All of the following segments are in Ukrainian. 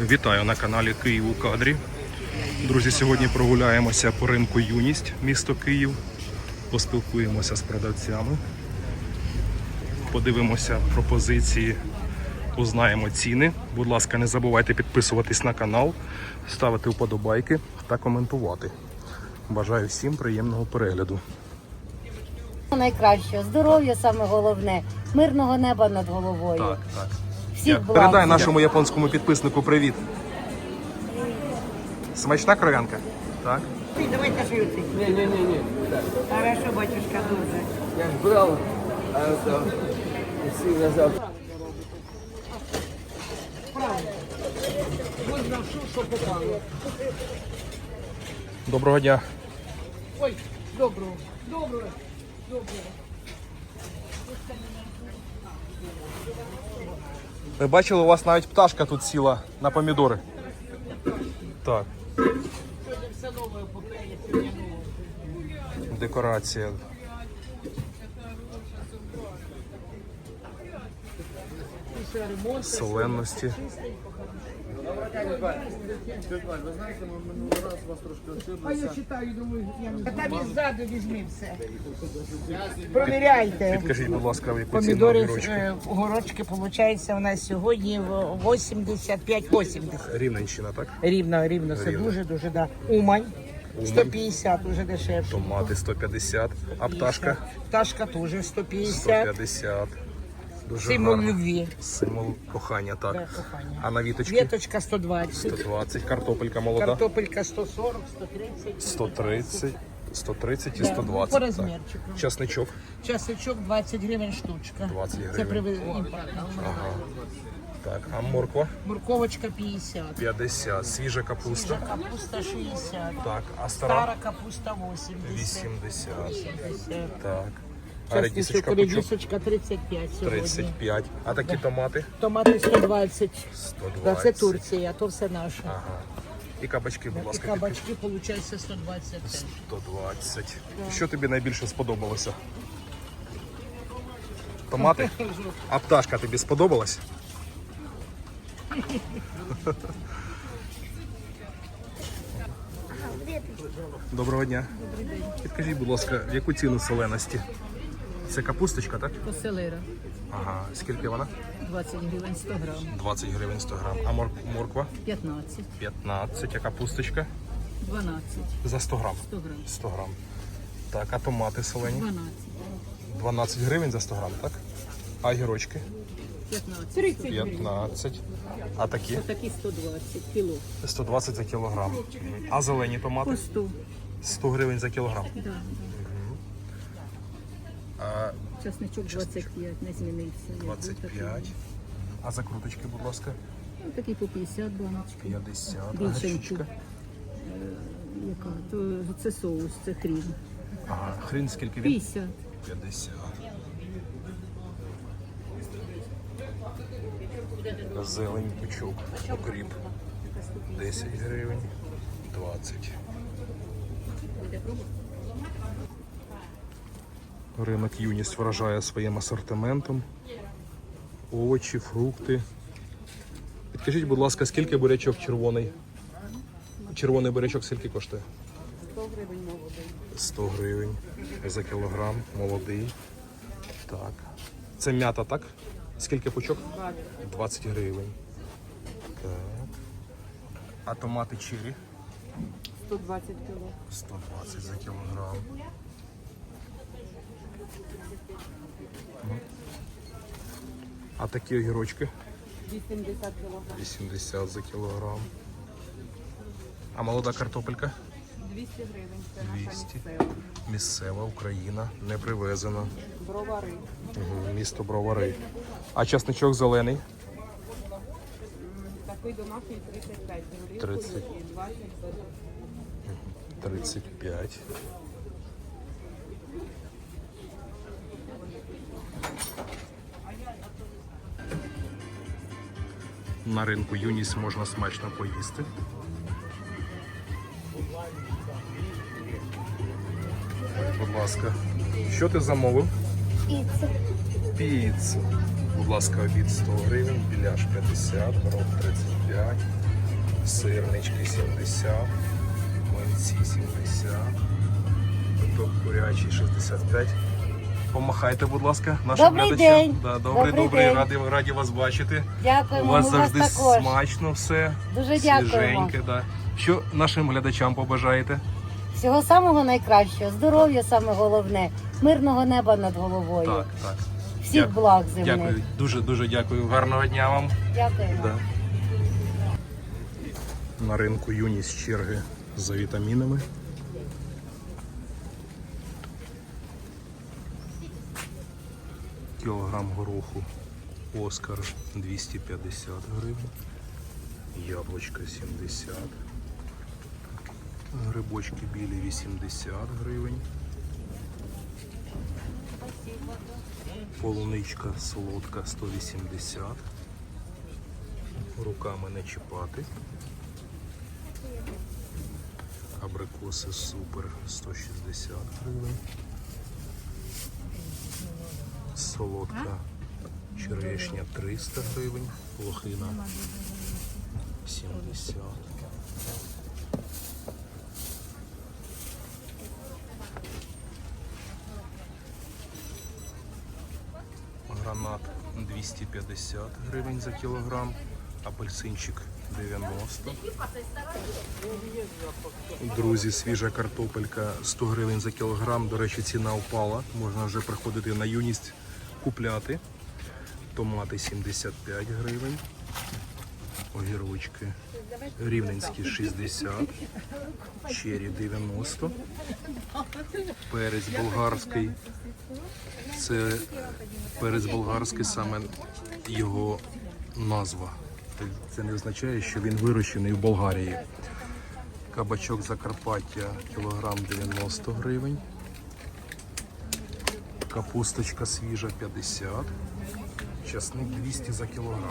Вітаю на каналі Київ у кадрі. Друзі, сьогодні прогуляємося по ринку Юність, місто Київ. Поспілкуємося з продавцями, подивимося пропозиції, узнаємо ціни. Будь ласка, не забувайте підписуватись на канал, ставити вподобайки та коментувати. Бажаю всім приємного перегляду. Найкраще здоров'я саме головне, мирного неба над головою. Так, так. Всіх благ. Передай нашому японському підписнику привіт. Смачна кров'янка? Так. Давайте жити. Не-не-не, Хорошо, батюшка, дуже. я ж брал, а это все назад. Доброго дня. Ой, доброго, доброго, доброго. Ви бачили, у вас навіть пташка тут сіла на помідори. Так. Декорація. Соленності. А я читаю, думаю, я не знаю. Там і ззаду візьми все. Провіряйте. Підкажіть, будь ласка, в яку ціну Помідори, огірочки? е, огорочки, виходить, у нас сьогодні в 85-80. Рівненщина, так? Рівно, рівно, це Рівно. дуже-дуже, да. Умань, 150, уже дешевше. Томати 150, а пташка Пташка теж 150. 150. Дуже Символ гарно. любві. Символ кохання, так. Да, кохання. А на віточки? Віточка 120. 120, картопелька молода. Картопелька 140, 130. 130, 130 і Да, 120. по так. розмірчику. Часничок Часичок 20 гривень штучка. 20 Це гривень. привез імпортно. Ага. Так, а морква Морковочка 50. 50, свіжа капуста. Капуста 60. Так, а стара Стара капуста 80. 80. 80. Так. А пучок редисочка 35 сьогодні. 35. А такі томати Томати 120. 120. Да, це Турція, то все наше. Ага. І кабачки, будь І ласка, кабачки, виходить, 120 теж. 120. Що тобі найбільше сподобалося? Томати? А пташка тобі сподобалась? Доброго дня. Підкажіть, будь ласка, в яку ціну соленості? Це капусточка, так? Коселера Ага. Скільки вона? 20 гривень 100 грам, 20 гривень 100 грам. А мор- морква? 15, 15. А капусточка? 12, За 100 грам. 100 грам, 100 грам. Так, а томати солені? 12, 12 гривень за 100 грам, так? А гірочки? 15, 30 15. А такі? Такі 120 кіло. 120 за кілограм. А зелені томати? По 100. 100 гривень за кілограм. Да, да. Часничок 25, не змінився. 25. А закруточки, будь ласка? такий. Ну, Такі по 50 баночки. 50. А Більшенькі. Яка? То це соус, це хрін. Ага. Хрін скільки він? 50. 50. Зелень пучок. Окріп. 10 гривень. 20. Ринок юність вражає своїм асортиментом. Овочі, фрукти. Підкажіть, будь ласка, скільки бурячок червоний? Червоний бурячок скільки коштує? 100 гривень молодий. 100 гривень за кілограм, молодий. Так. Це м'ята, так? Скільки пучок? 20 гривень. Так. А томати чирі? 120 кг. 120 за кілограм. А такі огірочки? 80 кг. 80 за кілограм. А молода картопелька? 200 гривень. Це наша 200. місцева. Місцева Україна, не привезена. Бровари. Угу, місто Бровари. А часничок зелений? Такий домашній 35 гривень. 30. І 20 за 35. На ринку Юніс можна смачно поїсти. Будь ласка, що ти замовив? Піца. Піцу. Будь ласка, обід 100 гривень, біляш 50, горох 35. Сирнички 70, млинці 70, куток курячий 65. Помахайте, будь ласка, нашим Добрий глядачам. день. Да, добрий, добрий, Добрий день. Раді, раді вас бачити. Дякуємо, У вас завжди вас також. смачно все. Дуже. Свіженьке, да. Що нашим глядачам побажаєте? Всього самого найкращого, здоров'я саме головне, мирного неба над головою. Так, так. Всіх Дякую. благ земних. Дякую, дуже дуже дякую. Гарного дня вам. Дякуємо. Да. На ринку юність черги за вітамінами. Кілограм гороху Оскар 250 гривень. Яблучко 70. Грибочки білі 80 гривень. Полуничка солодка 180. Руками не чіпати. Абрикоси супер 160 гривень. Солодка черешня 300 гривень. Лохина 70. Гранат 250 гривень за кілограм, апельсинчик 90. Друзі, свіжа картопелька 100 гривень за кілограм. До речі, ціна впала. Можна вже приходити на юність купляти. Томати 75 гривень. Огірочки рівненські 60, чері 90, перець болгарський. Це перець болгарський, саме його назва. Це не означає, що він вирощений в Болгарії. Кабачок Закарпаття кілограм 90 гривень. Капусточка свіжа 50. Часник 200 за кілограм.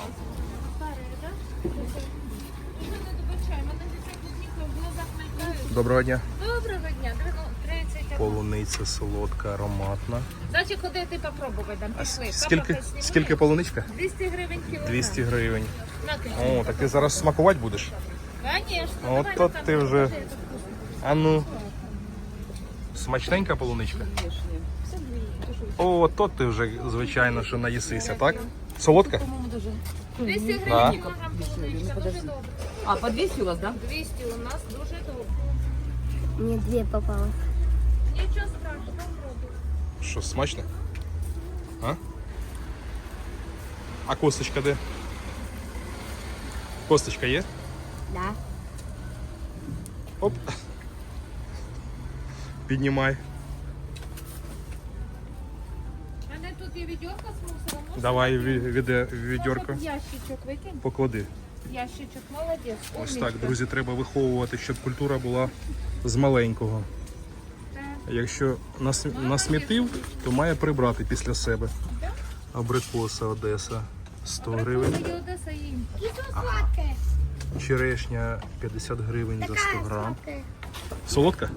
Доброго дня. Доброго дня, ну, 30. Полуниця солодка, ароматна. Значить, ходити попробуй, там А пішли. скільки, Папа, скільки полуничка? 200 гривень кілограм. 200 гривень. На. О, так ти зараз смакувати будеш? Конечно. От то ти вже. А ну. Смачненька полуничка? О, то ти вже, звичайно, що наїсися, так? Солодка? 200 гривень Да. кілограм полуничка, дуже добре. А, по 200 у вас, да? 200 у нас дуже добре. Мне две попалось. Нічого страшного, пробуй. Що, смачно? А? А косточка де? Косточка є? Да. Оп. Піднімай. Є відьорка з мусором. Можеш Давай ві- віде відьорко. Ящичок викинь. Поклади. Ящичок, молодець. Ось умничка. так, друзі, треба виховувати, щоб культура була з маленького. Якщо нас, насмітив, то має прибрати після себе. Абрикоса Одеса 100 гривень. Є Одеса і Черешня 50 гривень за 100 грам. Солодка?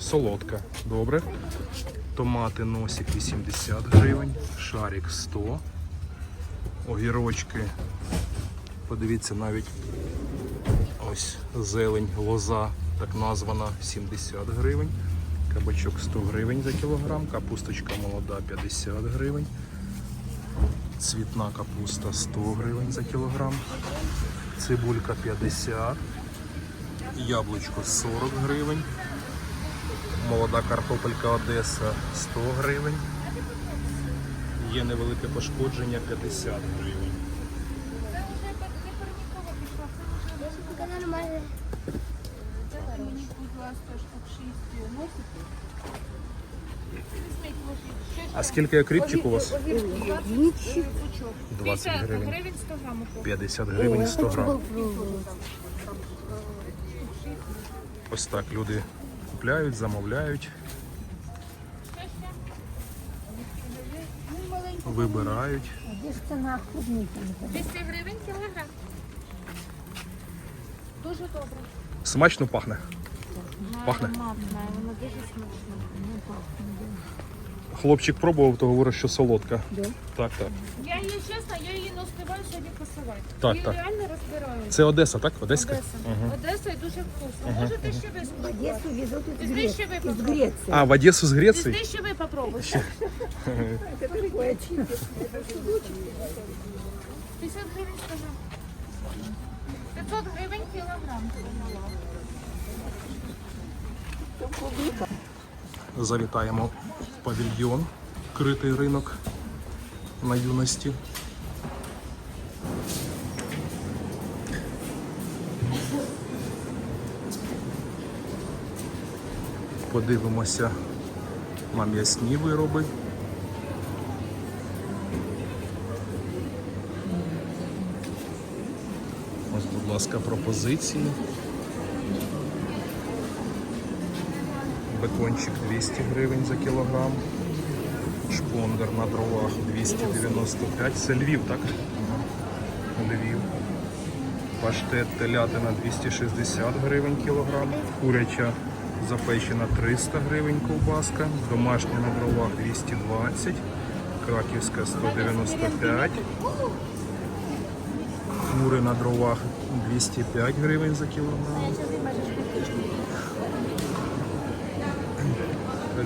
Солодка. Добре. Томати носик 80 гривень. Шарик 100. Огірочки. Подивіться навіть ось зелень, лоза, так названа 70 гривень. Кабачок 100 гривень за кілограм. Капусточка молода 50 гривень. Цвітна капуста 100 гривень за кілограм. Цибулька 50, яблучко 40 гривень, молода картопелька Одеса 100 гривень, є невелике пошкодження 50 гривень. Мені, будь ласка, штук 6 носиків. А скільки окріпчик у вас? 20 20 50 гривень. гривень 100 грамів. 50 гривень 100 грам. Ось так люди купляють, замовляють, вибирають. 200 гривень кілограм. Дуже добре. Смачно пахне. Пахне. Воно дуже смачно. Хлопчик пробував, то говорить, що солодка. Да. Так, так. Я її чесно, я її не успіваю сьогодні посилати. Так, її так. реально розбираю. Це Одеса, так? Одеська? Одеса. Одеса і дуже вкусно. Можете ще ви спробувати. Одессу везут из, из. Греции. А, в Одесу з Греції? Везли ще ви попробуйте. Какое чудо. 50 гривень скажу. 500 гривень кілограм. Завітаємо в павільйон, критий ринок на юності. Подивимося на м'ясні вироби. Ось, будь ласка, пропозиції. Бекончик 200 гривень за кілограм. Шпондер на дровах 295. Це Львів, так? Львів. Паштет телятина 260 гривень кілограм. Куряча запечена 300 гривень ковбаска. Домашня на дровах 220. Краківська 195. Кури на дровах 205 гривень за кілограм.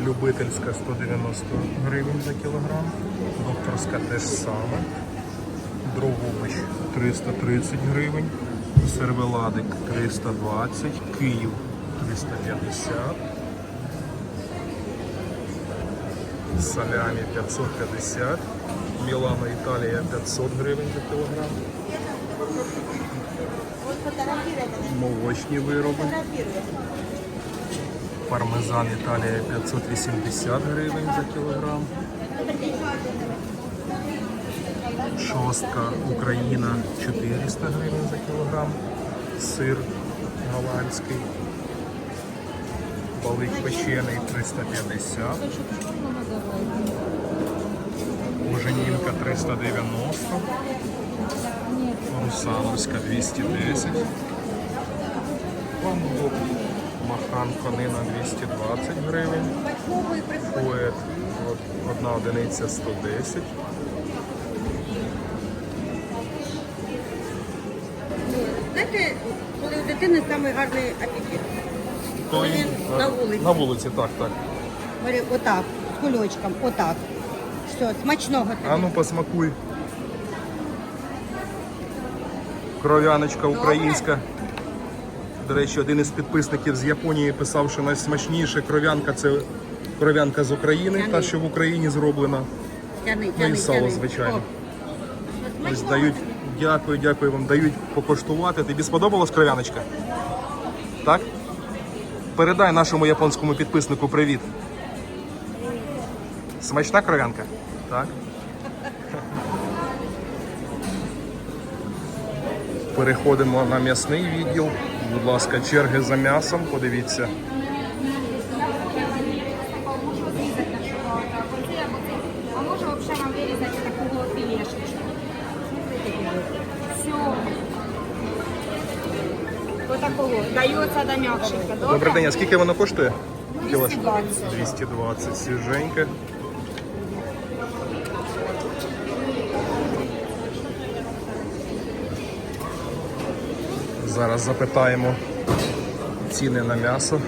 Любительська 190 гривень за кілограм, докторська теж саме, Дрогобич 330 гривень, сервеладик 320, Київ 350, салямі 550, Мілано Італія 500 гривень за кілограм. Молочні вироби. Пармезан Італія 580 гривень за кілограм. Шостка Україна 400 гривень за кілограм. Сир голландський. Балик печений 350. Уженінка 390. Русановська 210. Бамбук. Махан конина 220 гривень. Поет одна одиниця 110. Знаєте, коли у дитини самий гарний апетит? То Він на вулиці. На вулиці, так, так. Бери отак, з кульочком, отак. Все, смачного тобі. А ну посмакуй. Кров'яночка українська. До речі, один із підписників з Японії писав, що найсмачніша кров'янка це кров'янка з України, та що в Україні зроблена. Тяни, Ну і сало, звичайно. О, Ось дають, дякую, дякую вам, дають покоштувати. Тобі сподобалась кров'яночка? Так? Передай нашому японському підписнику привіт. Смачна кров'янка? Так. Переходимо на м'ясний відділ. Будь ласка, черги за м'ясом, подивіться. Дається до м'якшенька. Добрий день, а скільки воно коштує? 220. 220 свіженьке. Зараз запитаємо ціни на м'ясо.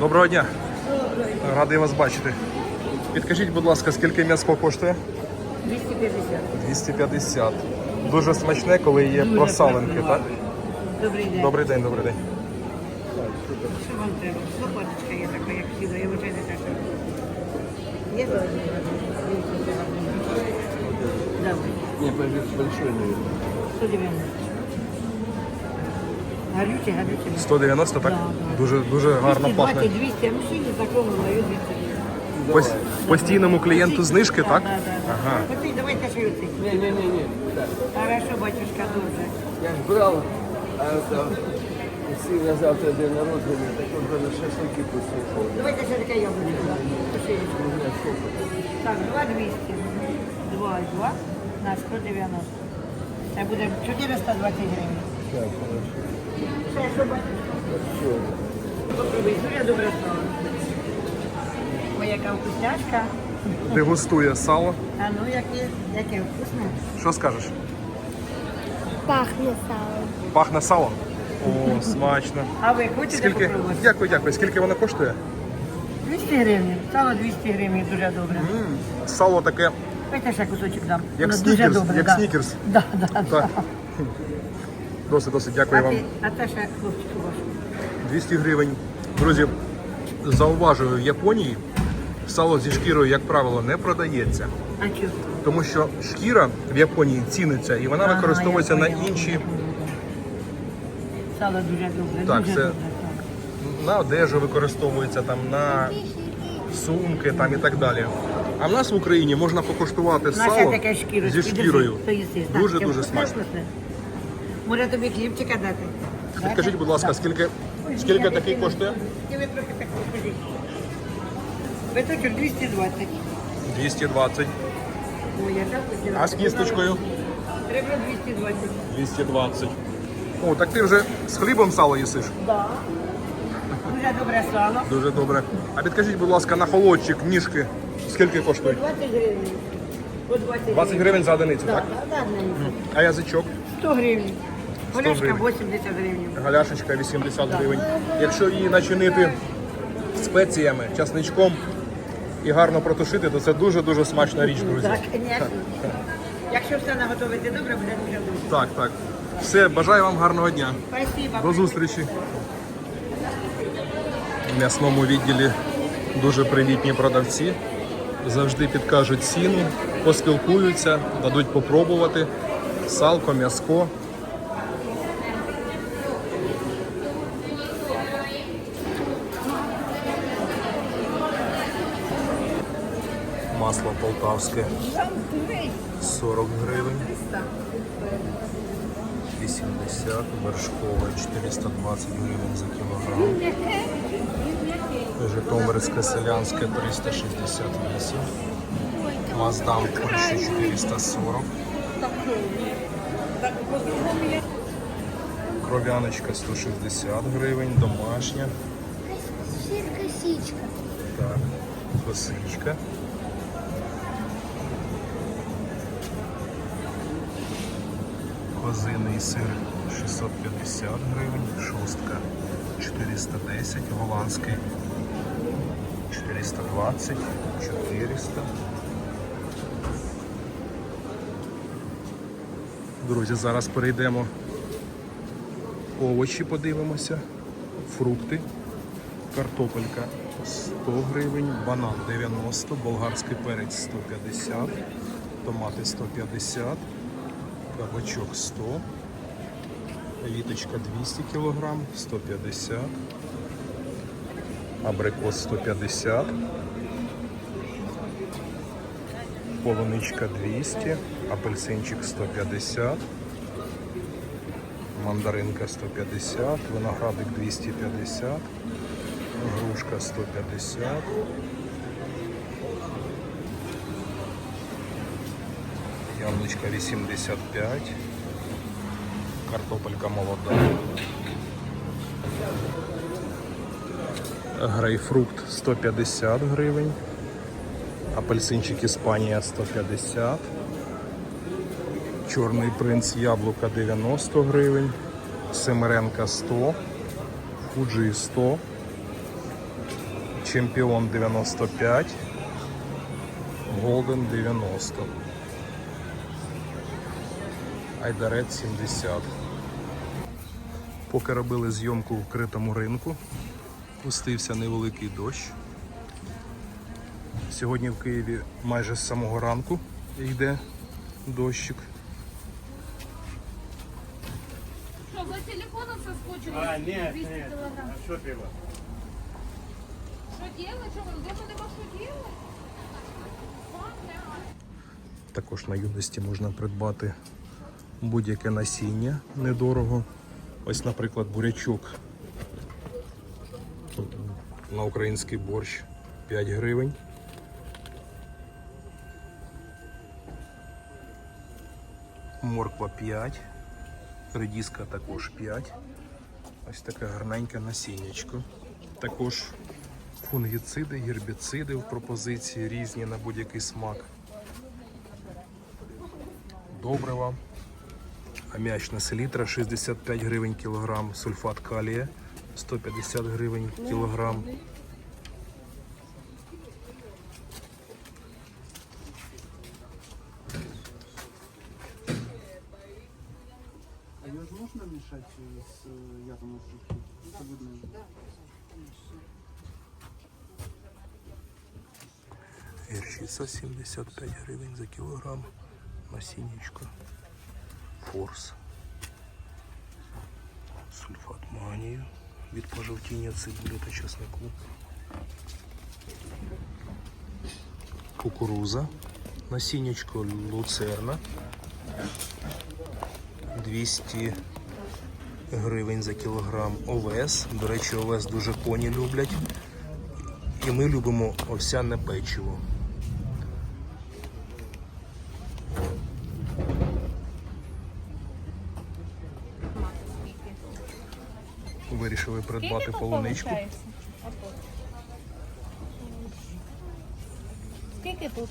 Доброго дня. Радий вас бачити. Підкажіть, будь ласка, скільки м'ясо коштує? 250. 250. Дуже смачне, коли є просаленки, так? Добрий день. Добрий день, добрий день. Що вам треба? Лопаточка є така, як сіла, я вважаю, не так. Є? Давай. Не, большой, наверное. 190. Гарюче, гарюче. 190, так? Да, да. Дуже, дуже гарно 220, пахне. 200, а сьогодні законно даю 200. Пос- Постійному клієнту знижки, так? Да, да, да. Ага. Оцей, давайте ще оцей. Не-не-не, так. Хорошо, батюшка, дуже. Я ж брав, а всі на завтра день народження, так от на шашлики пустив. Давайте ще таке да. Поширюйте. Так, 2 200. 2 і 2 на 190. Це буде 420 гривень. Так, хорошо. Добре стало. Ой, яка вкусняшка. Дегустує сало. А ну, яке, яке вкусне. Що скажеш? Пахне салом. Пахне салом? О, смачно. А ви хочете Скільки? попробувати? Дякую, дякую. Скільки воно коштує? 200 гривень. Сало 200 гривень, дуже добре. М, Сало таке, Дайте ще кусочок дам. як Воно дуже добре, Як да. снікерс. Да, да, Так. да. Досить, досить А, дякую вам. ти, а те ще хлопчику вашому. 200 гривень. Друзі, зауважую, в Японії сало зі шкірою, як правило, не продається. А чого? Тому що шкіра в Японії ціниться і вона використовується на інші, Сало дуже добре, Так, дуже це- добре. так. на одежу використовується, там, на сумки там, і так далі. А в нас в Україні можна покуштувати сало таке шкірочка. зі шкірою. Так, Дуже-дуже смачно. Може тобі хлібчика дати? Підкажіть, будь ласка, скільки, скільки такий коштує? Ви трохи так покажіть. Биточок 220. 220. Ой, я так хотіла. А з кісточкою? Ребро 220. 220. О, так ти вже з хлібом сало їсиш? Так. Дуже добре сало. Дуже добре. А підкажіть, будь ласка, на холодчик, ніжки, скільки коштують? 20 гривень. По 20 20 гривень за одиницю, так? Так, так, так. А язичок? 100 гривень. Голяшка гривень. 80 гривень. Галяшечка 80 гривень. Якщо її начинити спеціями, часничком і гарно протушити, то це дуже-дуже смачна річ, друзі. Так, звісно. Якщо все наготовити добре, буде дуже добре. Так, так. Все, бажаю вам гарного дня. Спасибо. До зустрічі. В м'ясному відділі дуже привітні продавці. Завжди підкажуть ціну, поспілкуються, дадуть попробувати. Салко, м'яско. Масло полтавське 40 гривень. 80, вершкове 420 гривень за кілограм. Житомирське селянське 368. Маздам Польща 440. Кров'яночка 160 гривень, домашня. Косичка. Так, косичка. Козиний сир 650 гривень, шостка 410, голландський 420, 400. Друзі, зараз перейдемо овочі, подивимося, фрукти. Картопелька 100 гривень, банан 90, болгарський перець 150, томати 150, кабачок 100, віточка 200 кг, 150, абрикос 150, полуничка 200, апельсинчик 150, мандаринка 150, виноградик 250, грушка 150. Яблучка 85. Картопелька молода. Грейпфрукт 150 гривень. Апельсинчик Іспанія 150. Чорний принц яблука 90 гривень. Семеренка 100. Фуджі 100. Чемпіон 95, Голден 90, Айдарет 70. Поки робили зйомку в вкритому ринку, пустився невеликий дощ. Сьогодні в Києві майже з самого ранку йде дощик. Что, за телефоном соскучились? А, нет, 200 нет. Килограмм. А что делать? Что делать? Что, вы дома нема что делать? Також на юності можна придбати будь-яке насіння недорого. Ось, наприклад, бурячок на український борщ 5 гривень. Морква 5, редіска також 5. Ось таке гарненьке насіннячко. Також Фунгіциди, гербіциди в пропозиції різні на будь-який смак. Добрива. Аміачна селітра 65 гривень кілограм, сульфат калія 150 гривень кілограм. А ее же можно мешать э, с э, ядом шутки? Это будет Гірчиця 75 гривень за кілограм. Насіннячко. Форс. Сульфат магнію Від пожовтіння цибулі та чеснику. Кукуруза. Насіннячко луцерна. 200 гривень за кілограм. Овес. До речі, овес дуже коні люблять. І ми любимо овсяне печиво. Вирішили придбати полуничку. Скільки тут?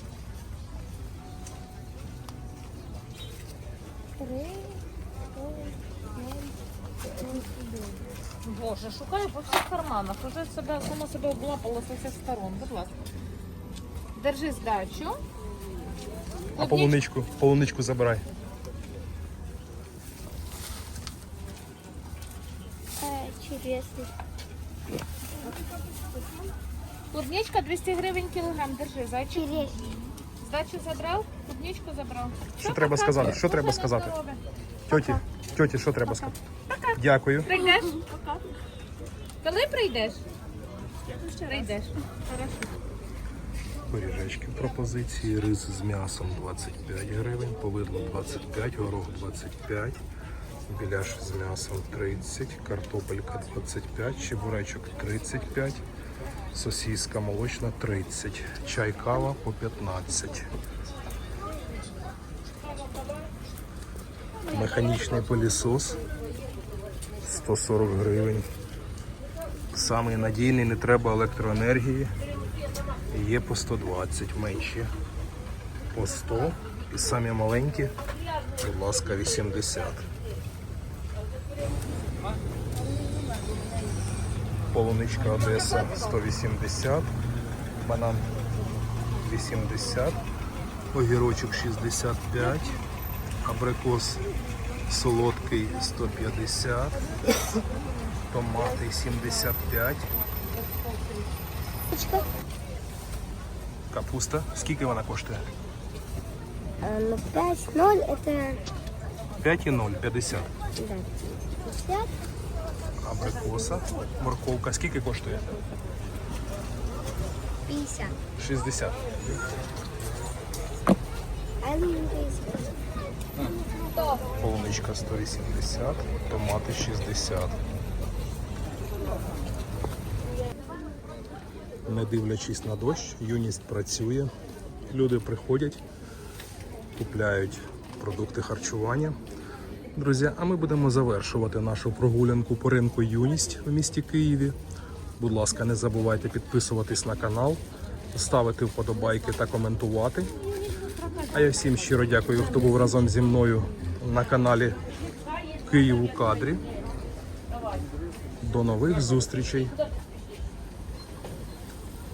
Три, Боже, шукаю по всіх карманах. Уже себе само себе облапало з усіх сторон. Будь ласка. Держи здачу. А полуничку, полуничку забирай. Интересно. Клубничка 200 гривень кілограм. Держи, зайчик. Интересно. Здачу забрав, клубничку забрав. Що треба пока. сказати? Що треба сказати? Тьоті, тьоті, що треба сказати? Дякую. Прийдеш? Коли прийдеш? Прийдеш. Пиріжечки в пропозиції, рис з м'ясом 25 гривень, повидло 25, горох 25, біляш з м'ясом 30, картопелька 25, чебуречок 35, сосіска молочна 30, чай кава по 15. Механічний пилісос 140 гривень. Самий надійний, не треба електроенергії. Є по 120 менші. По 100. І самі маленькі, будь ласка, 80. Полуничка Одеса 180, банан 80, огірочок 65, абрикос солодкий 150, томати 75. Капуста. Скільки вона коштує? Ну, 5-0 это 5,0, 50. да, 50. Абрикоса. Морковка. Скільки коштує? 50. 60. А я думаю, 50. Полуничка 180, томати 60. Не дивлячись на дощ, юність працює. Люди приходять, купляють продукти харчування. Друзі, а ми будемо завершувати нашу прогулянку по ринку Юність в місті Києві. Будь ласка, не забувайте підписуватись на канал, ставити вподобайки та коментувати. А я всім щиро дякую, хто був разом зі мною на каналі Київ у кадрі. До нових зустрічей!